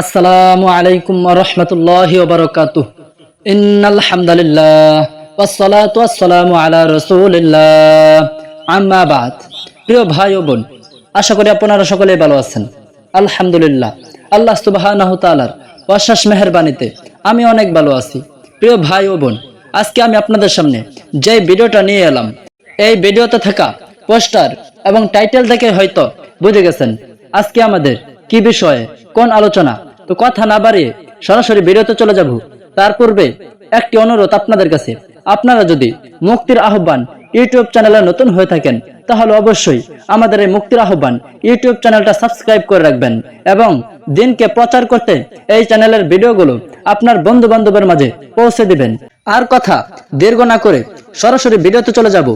আসসালামু আলাইকুম রহমতুল্লাহি বাদ। প্রিয় ভাই ও বোন, আশা করি আপনারা ভালো আছেন। আল্লাহ আমি অনেক ভালো আছি। প্রিয় ভাই ও বোন, আজকে আমি আপনাদের সামনে যে ভিডিওটা নিয়ে এলাম, এই ভিডিওতে থাকা পোস্টার এবং টাইটেল দেখে হয়তো বুঝে গেছেন, আজকে আমাদের কি বিষয়ে? কোন আলোচনা? তো কথা না বাড়িয়ে সরাসরি ভিডিওতে চলে যাব। তার পূর্বে একটি অনুরোধ আপনাদের কাছে। আপনারা যদি মুক্তির আহ্বান ইউটিউব চ্যানেলে নতুন হয়ে থাকেন, তাহলে অবশ্যই আমাদের এই মুক্তির আহ্বান ইউটিউব চ্যানেলটা সাবস্ক্রাইব করে রাখবেন এবং দিনকে প্রচার করতে এই চ্যানেলের ভিডিওগুলো আপনার বন্ধু বান্ধবের মাঝে পৌঁছে দিবেন। আর কথা দীর্ঘ না করে সরাসরি ভিডিওতে চলে যাব।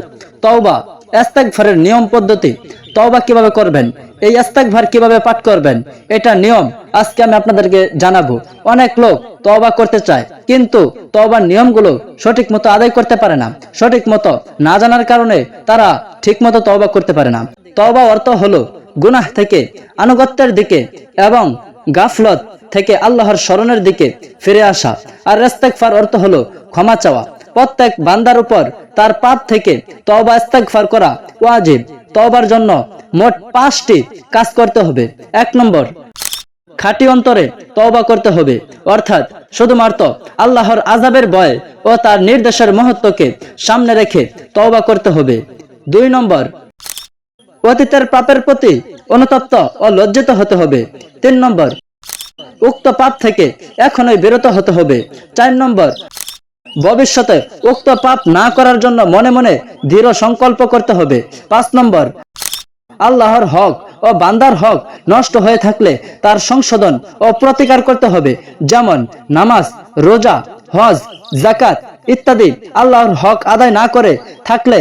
তওবা এস্তাগফারের নিয়ম পদ্ধতি তওবা কীভাবে করবেন? এই ইস্তেগফার কীভাবে পাঠ করবেন? এটা নিয়ম। আজকে আমি আপনাদেরকে জানাব। অনেক লোক তওবা করতে চায়, কিন্তু তওবার নিয়মগুলো সঠিক মতো আদায় করতে পারে না। সঠিক মতো না জানার কারণে তারা ঠিক মতো তওবা করতে পারে না। তওবা অর্থ হলো গুনাহ থেকে আনুগত্যের দিকে এবং গাফলত থেকে আল্লাহর স্মরণের দিকে ফিরে আসা। আর ইস্তেগফার অর্থ হলো ক্ষমা চাওয়া। প্রত্যেক বান্দার উপর তার পাপ থেকে তওবা ইস্তেগফার করা ওয়াজিব। তওবার জন্য মোট পাঁচটি কাজ করতে হবে। এক নম্বর, খাঁটি অন্তরে তওবা করতে হবে। অর্থাৎ শুধুমাত্র আল্লাহর আজাবের ভয় ও তার নির্দেশের মহত্বকে সামনে রেখে তওবা করতে হবে। দুই নম্বর, অতীতের পাপের প্রতি অনুতপ্ত ও লজ্জিত হতে হবে। তিন নম্বর, উক্ত পাপ থেকে এখনই বিরত হতে হবে। চার নম্বর, ভবিষ্যতে উক্ত পাপ না করার জন্য মনে মনে দৃঢ় সংকল্প করতে হবে। পাঁচ নম্বর আল্লাহর হক ও বান্দার হক নষ্ট হয়ে থাকলে তার সংশোধন ও প্রতিকার করতে হবে। যেমন নামাজ, রোজা, হজ জাকাত ইত্যাদি আল্লাহর হক আদায় না করে থাকলে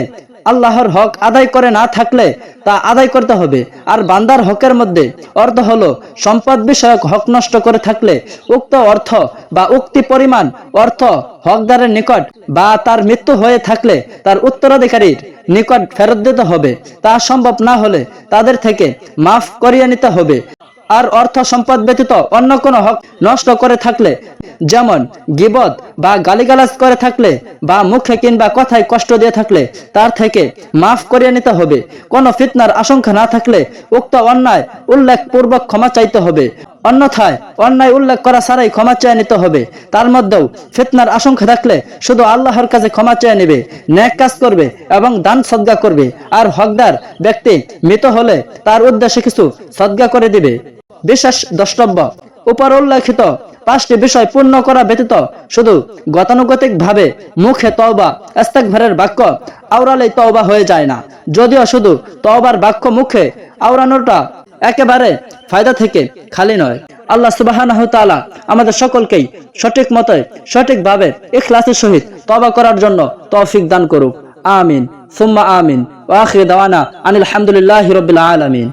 আল্লাহর হক আদায় করে না থাকলে তা আদায় করতে হবে। আর বান্দার হকের মধ্যে অর্থ হলো সম্পদ বিষয়ক হক নষ্ট করে থাকলে উক্ত অর্থ বা উক্তি পরিমাণ অর্থ হকদারের নিকট বা তার মৃত্যু হয়ে থাকলে তার উত্তরাধিকারীর নিকট ফেরত দিতে হবে। তা সম্ভব না হলে তাদের থেকে মাফ করিয়ে নিতে হবে। আর অর্থ সম্পদ ব্যতীত অন্য কোনো হক নষ্ট করে থাকলে, যেমন গিবদ বা গালিগালাজ করে থাকলে বা মুখে কিংবা কথায় কষ্ট দিয়ে থাকলে, তার থেকে মাফ করিয়ে নিতে হবে। কোনো ফিতনার আশঙ্কা না থাকলে উক্ত অন্যায় উল্লেখ পূর্বক ক্ষমা চাইতে হবে। অন্যথায় অন্যায় উল্লেখ করা ছাড়াই ক্ষমা চেয়ে নিতে হবে। তার মধ্যেও ফিতনার আশঙ্কা থাকলে শুধু আল্লাহর কাছে ক্ষমা চেয়ে নেবে ন্যাক কাজ করবে এবং দান সদ্গা করবে। আর হকদার ব্যক্তি মৃত হলে তার উদ্দেশ্যে কিছু সদ্গা করে দিবে। বিশেষ দ্রষ্টব্য উপর উল্লেখিত পাঁচটি বিষয় পূর্ণ করা ব্যতীত শুধু গতানুগতিক ভাবে মুখে তওবা, ইস্তেগফারের বাক্য আওরালেই তওবা হয়ে যায় না। যদিও শুধু তওবার বাক্য মুখে আওরানোটা একেবারে ফায়দা থেকে খালি নয়। আল্লাহ তাআলা আমাদের সকলকেই সঠিক মতে, সঠিকভাবে ইখলাসের সহিত তওবা করার জন্য তৌফিক দান করুক। আমিন। সুম্মা আমিন। ওয়া আখির দাওয়ানা আনিল হামদুলিল্লাহি রাব্বিল আলামিন।